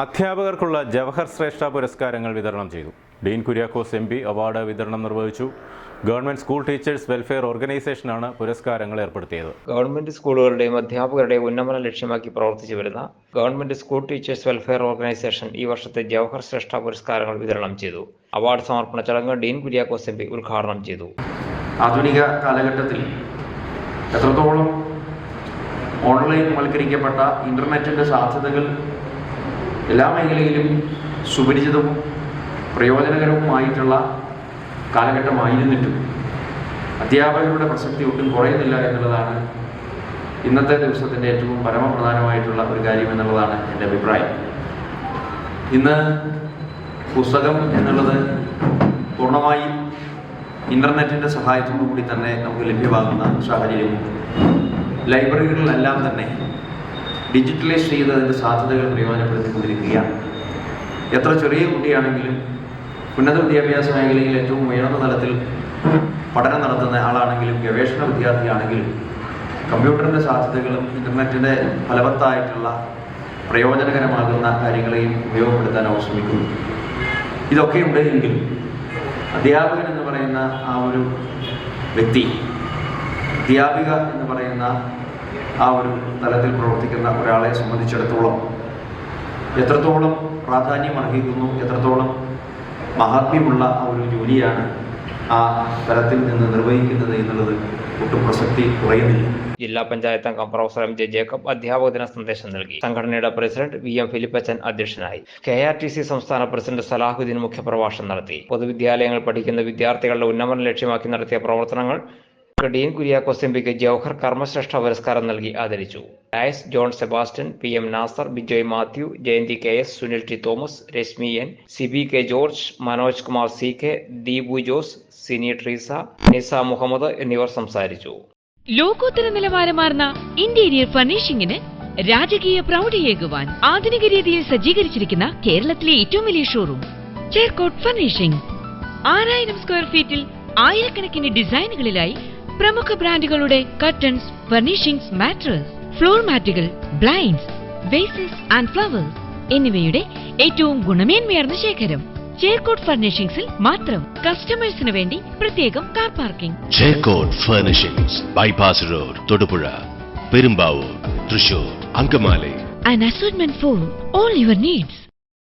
അധ്യാപകർക്കുള്ള ജവഹർ ശ്രേഷ്ഠ പുരസ്കാരങ്ങൾ വിതരണം ചെയ്തു. Dean Kuriakose M P award വിതരണം നിർവഹിച്ചു. ഗവൺമെന്റ് സ്കൂൾ ടീച്ചേഴ്സ് വെൽഫെയർ ഓർഗനൈസേഷനാണ് പുരസ്കാരങ്ങൾ ഏർപ്പെടുത്തിയത്. ഗവൺമെന്റ് സ്കൂളുകളുടെയും അധ്യാപകരുടെയും ഉന്നമനം ലക്ഷ്യമാക്കി പ്രവർത്തിച്ചു വരുന്ന government school teachers welfare organisation ഈ വർഷത്തെ ജവഹർ ശ്രേഷ്ഠ പുരസ്കാരങ്ങൾ വിതരണം ചെയ്തു. അവാർഡ് സമർപ്പണ ചടങ്ങ് ഡീൻ കുര്യാക്കോസ് എം പി ഉദ്ഘാടനം ചെയ്തു. ആധുനിക കാലഘട്ടത്തിൽ എത്രത്തോളം ഓൺലൈൻ വൽക്കരിക്കപ്പെട്ട ഇന്റർനെറ്റിന്റെ സാധ്യതകൾ എല്ലാ മേഖലയിലും സുപരിചിതവും പ്രയോജനകരവുമായിട്ടുള്ള കാലഘട്ടമായിരുന്നിട്ടും അധ്യാപകരുടെ പ്രസക്തി ഒട്ടും കുറയുന്നില്ല എന്നുള്ളതാണ് ഇന്നത്തെ ദിവസത്തിന്റെ ഏറ്റവും പരമപ്രധാനമായിട്ടുള്ള ഒരു കാര്യം എന്നുള്ളതാണ് എന്റെ അഭിപ്രായം. ഇന്ന് പുസ്തകം എന്നുള്ളത് പൂർണമായും ഇന്റർനെറ്റിന്റെ സഹായത്തോടു കൂടി തന്നെ നമുക്ക് ലഭ്യമാകുന്ന സാഹചര്യവും ലൈബ്രറികളിലെല്ലാം തന്നെ ഡിജിറ്റലൈസ് ചെയ്ത് അതിന്റെ സാധ്യതകൾ പ്രയോജനപ്പെടുത്തിക്കൊണ്ടിരിക്കുകയാണ്. എത്ര ചെറിയ കുട്ടിയാണെങ്കിലും ഉന്നത വിദ്യാഭ്യാസ മേഖലയിൽ ഏറ്റവും ഉയർന്ന തലത്തിൽ പഠനം നടത്തുന്ന ആളാണെങ്കിലും ഗവേഷണ വിദ്യാർത്ഥിയാണെങ്കിലും കമ്പ്യൂട്ടറിന്റെ സാധ്യതകളും ഇന്റർനെറ്റിന്റെ ഫലവത്തായിട്ടുള്ള പ്രയോജനകരമാകുന്ന കാര്യങ്ങളെയും ഉപയോഗപ്പെടുത്താൻ അവർ ശ്രമിക്കുന്നു ഇതൊക്കെ ഉണ്ടെങ്കിൽ അധ്യാപകൻ എന്ന് പറയുന്ന ആ ഒരു വ്യക്തി അധ്യാപിക എന്ന് പറയുന്ന ആ ഒരു തലത്തിൽ പ്രവർത്തിക്കുന്ന ഒരാളെ സംബന്ധിച്ചിടത്തോളം എത്രത്തോളം പ്രാധാന്യം അർഹിക്കുന്നു എത്രത്തോളം മഹാത്മ്യമുള്ള ആ ഒരു ജോലിയാണ് ആ തലത്തിൽ നിന്ന് നിർവഹിക്കുന്നത് എന്നുള്ളത് ഒട്ടും പ്രസക്തി കുറയുന്നില്ല. ജില്ലാ പഞ്ചായത്ത് അംഗം പ്രൊഫസർ എം ജെ ജേക്കബ് അധ്യാപക ദിന സന്ദേശം നൽകി. സംഘടനയുടെ പ്രസിഡന്റ് വി എം ഫിലിപ്പച്ചൻ അധ്യക്ഷനായി. കെ ആർ ടി സി സംസ്ഥാന പ്രസിഡന്റ് സലാഹുദ്ദീൻ മുഖ്യപ്രഭാഷണം നടത്തി. പൊതുവിദ്യാലയങ്ങൾ പഠിക്കുന്ന വിദ്യാർത്ഥികളുടെ ഉന്നമനം ലക്ഷ്യമാക്കി നടത്തിയ പ്രവർത്തനങ്ങൾ ഡീൻ കുര്യാക്കോസ് എം പിക്ക് ജവഹർ കർമ്മശ്രേഷ്ഠ പുരസ്കാരം നൽകി ആദരിച്ചു. Dias John Sebastian P M Nasar Bijoy Mathew Jayanthi K S Sunil T Thomas Reshmi N Sibi K George Manoj Kumar C K Deepu Jose Sini Treesa Nisa Muhammad എന്നിവർ സംസാരിച്ചു. ലോകോത്തര നിലവാരമാർന്ന ഇന്റീരിയർ ഫർണിഷിംഗിന് രാജകീയ പ്രൗഢിയേകുവാൻ ആധുനിക രീതിയിൽ സജ്ജീകരിച്ചിരിക്കുന്ന കേരളത്തിലെ ഏറ്റവും വലിയ ഷോറൂം ചേർക്കോട്ട് ഫർണിഷിംഗ്. ആറായിരം സ്ക്വയർ ഫീറ്റിൽ ആയിരക്കണക്കിന് ഡിസൈനുകളിലായി പ്രമുഖ ബ്രാൻഡുകളുടെ കർട്ടൻസ് ഫർണിഷിംഗ്സ് മാട്രസ് ഫ്ലോർ മാറ്റുകൾ ബ്ലൈൻഡ്സ് വേസസ് ആൻഡ് ഫ്ലവേഴ്സ് എന്നിവയുടെ ഏറ്റവും ഗുണമേന്മയാർന്ന ശേഖരം. ചേർക്കോട്ട് ഫർണിഷിംഗ്സിൽ മാത്രം കസ്റ്റമേഴ്സിന് വേണ്ടി പ്രത്യേകം car parking. Chekkottu furnishings bypass road Thodupuzha Perumbavoor Thrissur Angamaly. An assortment for all your needs.